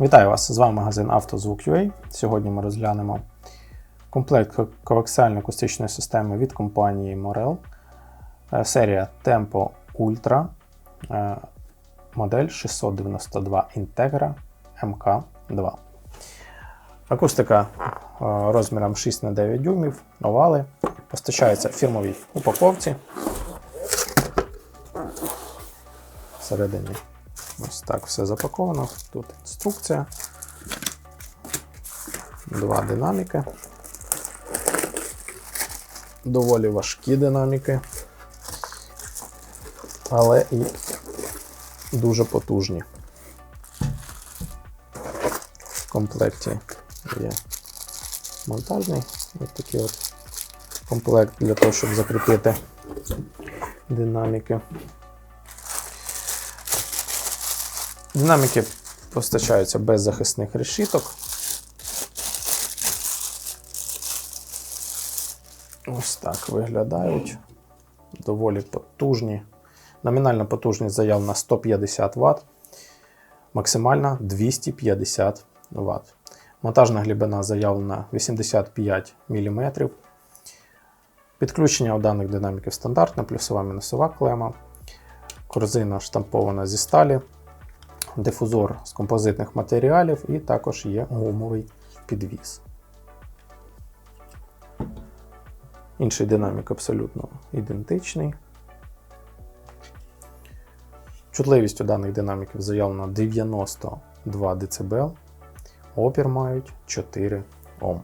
Вітаю вас! З вами магазин «Автозвук.UA». Сьогодні ми розглянемо комплект ко- коаксіально-акустичної системи від компанії Morel, е, серія Tempo Ultra, е, модель 692 Integra MK2. Акустика е, розміром 6 на 9 дюймів, овали, постачається в фірмовій упаковці. Всередині Ось так все запаковано. Тут інструкція. Два динаміки. Доволі важкі динаміки. Але і дуже потужні. В комплекті є монтажний ось такий от комплект для того, щоб закріпити динаміки. Динаміки постачаються без захисних решіток. Ось так виглядають. Доволі потужні. Номінальна потужність заявлена 150 Вт, максимальна 250 Вт. Монтажна глибина заявлена 85 мм. Підключення у даних динаміків стандартне, плюсова мінусова клема. Корзина штампована зі сталі дифузор з композитних матеріалів і також є гумовий підвіс. Інший динамік абсолютно ідентичний. Чутливість у даних динаміків заявлена 92 дБ, опір мають 4 Ом.